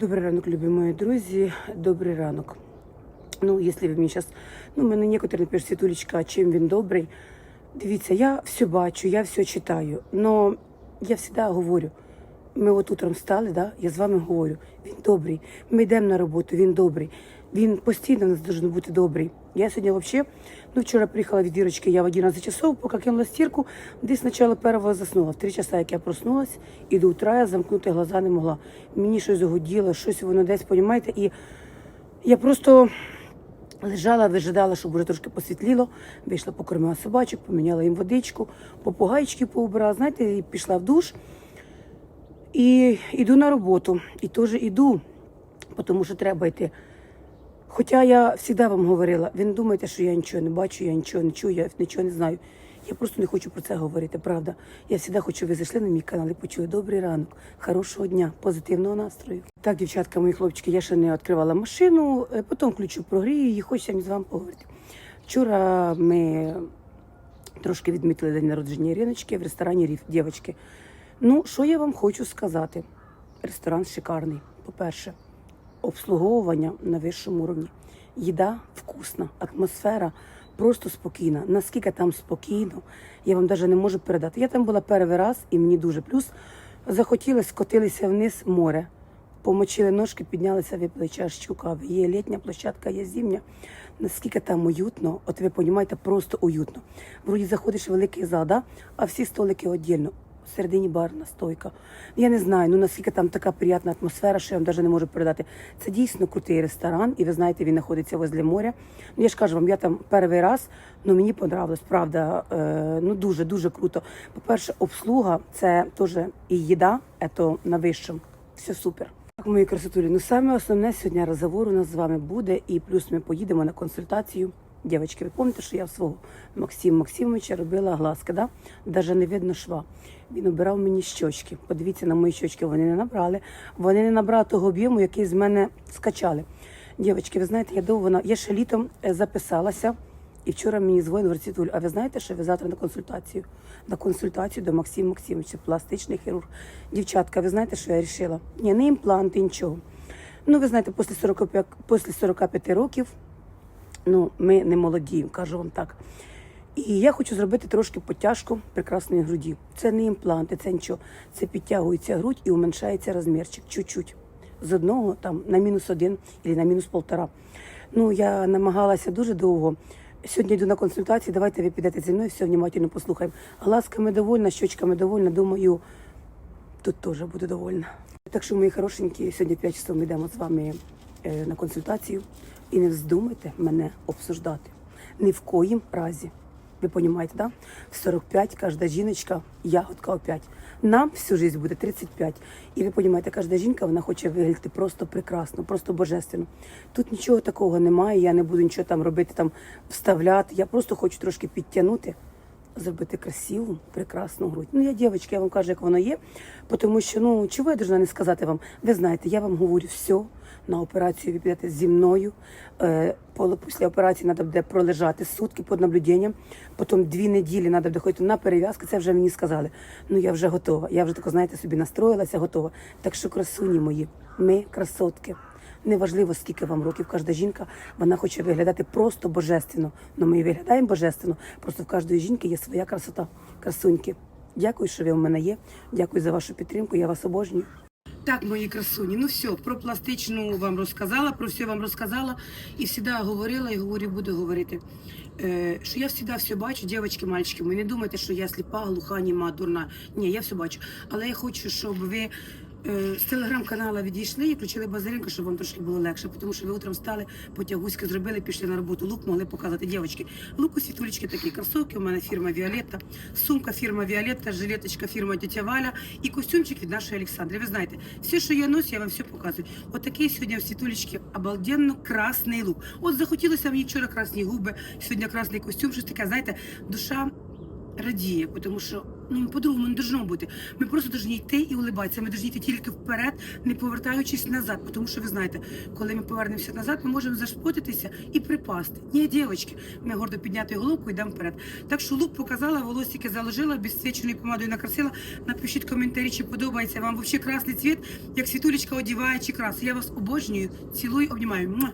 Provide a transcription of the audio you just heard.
Добрий ранок, любі мої друзі. Добрий ранок. Ну, якщо ви мені зараз, ну, мене некоторі напишуть, Світулечка, чим він добрий. Дивіться, я все бачу, я все читаю. Но я завжди говорю, ми от утром встали, да, я з вами говорю, він добрий. Ми йдемо на роботу, він добрий. Він постійно у нас должен бути добрий. Я сьогодні взагалі, ну вчора приїхала від Вірочки, я в 11 часов, поки кинула стірку, десь спочатку першого заснула. В 3 часа, як я проснулась, і до утра я замкнути глаза не могла. Мені щось загоділо, щось воно десь, понімаєте, і я просто лежала, вижидала, щоб вже трошки посвітліло. Вийшла, покормила собачок, поміняла їм водичку, попугайчики поубирала, знаєте, і пішла в душ. І йду на роботу. І теж йду, тому що треба йти. Хоча я завжди вам говорила, ви не думайте, що я нічого не бачу, я нічого не чую, я нічого не знаю. Я просто не хочу про це говорити, правда. Я завжди хочу, ви зайшли на мій канал і почули добрий ранок, хорошого дня, позитивного настрою. Так, дівчатка, мої хлопчики, я ще не відкривала машину, е, потім включу прогрію і хочеться з вами поговорити. Вчора ми трошки відмітили день народження Іриночки в ресторані Ріф, дівчатки. Ну, що я вам хочу сказати? Ресторан шикарний. По-перше, обслуговування на вищому рівні. Їда вкусна, атмосфера просто спокійна. Наскільки там спокійно, я вам навіть не можу передати. Я там була перший раз і мені дуже плюс. Захотіли, скотилися вниз море. Помочили ножки, піднялися, випили чашечку кави. Є літня площадка, є зимня. Наскільки там уютно, от ви розумієте, просто уютно. Вроді заходиш в великий зал, да? а всі столики віддільно. Всередині барна стойка. Я не знаю, ну наскільки там така приємна атмосфера, що я вам навіть не можу передати. Це дійсно крутий ресторан, і ви знаєте, він знаходиться возле моря. Ну я ж кажу вам, я там перший раз, ну мені понравилось, правда, е, ну дуже дуже круто. По-перше, обслуга це теж і їда, це на вищому. Все супер. Так, мої красотулі, ну саме основне сьогодні розговор у нас з вами буде, і плюс ми поїдемо на консультацію. Дівчатки, ви пам'ятаєте, що я в свого Максима Максимовича робила глазки, да? Даже не видно шва. Він обирав мені щочки. Подивіться на мої щочки, вони не набрали. Вони не набрали того об'єму, який з мене скачали. Дівчатки, ви знаєте, я довго я ще літом е, записалася, і вчора мені дзвонив говорить, а ви знаєте, що ви завтра на консультацію? На консультацію до Максима Максимовича, пластичний хірург. Дівчатка, ви знаєте, що я вирішила? Ні, не імпланти, нічого. Ну, ви знаєте, після 45, після 45 років ну, ми не молоді, кажу вам так. І я хочу зробити трошки потяжку прекрасної груді. Це не імпланти, це нічого. Це підтягується грудь і уменшається розмірчик чуть-чуть. З одного там на мінус один або на мінус полтора. Ну, я намагалася дуже довго. Сьогодні йду на консультації, давайте ви підете зі мною, все внимательно послухаємо. Глазками довольна, щочками довольна, думаю, тут теж буду довольна. Так що, мої хорошенькі, сьогодні 5 часов ми йдемо з вами е, на консультацію. І не вздумайте мене обсуждати. Ні в коїм разі. Ви розумієте, да? В 45 кожна жіночка, ягодка опять. Нам всю життя буде 35. І ви розумієте, кожна жінка вона хоче виглядати просто прекрасно, просто божественно. Тут нічого такого немає, я не буду нічого там робити, там вставляти. Я просто хочу трошки підтягнути зробити красиву, прекрасну грудь. Ну, я дівчатка, я вам кажу, як воно є, тому що, ну, чого я должна не сказати вам? Ви знаєте, я вам говорю все, на операцію ви зі мною. Е, після операції треба буде пролежати сутки під наблюденням, потім дві неділі треба буде ходити на перев'язку, це вже мені сказали. Ну, я вже готова, я вже тако, знаєте, собі настроїлася, готова. Так що, красуні мої, ми красотки. Неважливо, скільки вам років, кожна жінка вона хоче виглядати просто божественно. Ну ми виглядаємо божественно. Просто в кожної жінки є своя красота, красуньки. Дякую, що ви в мене є. Дякую за вашу підтримку. Я вас обожнюю. Так, мої красуні, ну все, про пластичну вам розказала, про все вам розказала і завжди говорила і говорю, буду говорити. Е, що я завжди все бачу, дівчатки, мальчики, ви не думайте, що я сліпа, глуха, німа, дурна. Ні, я все бачу. Але я хочу, щоб ви з телеграм-каналу відійшли і включили базаринку, щоб вам трошки було легше, тому що ви утром встали, потягуськи зробили, пішли на роботу. Лук могли показати дівчатки. Лук у світулечки такі кросовки, у мене фірма Віолетта, сумка фірма Віолетта, жилеточка фірма Тетя Валя і костюмчик від нашої Олександри. Ви знаєте, все, що я ношу, я вам все показую. От сьогодні в світулечки обалденно красний лук. От захотілося мені вчора красні губи, сьогодні красний костюм, щось таке, знаєте, душа радіє, тому що ну по-другому не должно бути. Ми просто повинні йти і улибатися. Ми повинні йти тільки вперед, не повертаючись назад. Тому що ви знаєте, коли ми повернемося назад, ми можемо зашпотитися і припасти. Ні, дівчатки, ми гордо підняти головку йдемо вперед. Так що лук показала, волосики заложила, безсвіченою помадою накрасила. Напишіть коментарі, чи подобається вам взагалі красний цвіт, як світулечка одіває чи краси. Я вас обожнюю, цілую, обнімаю.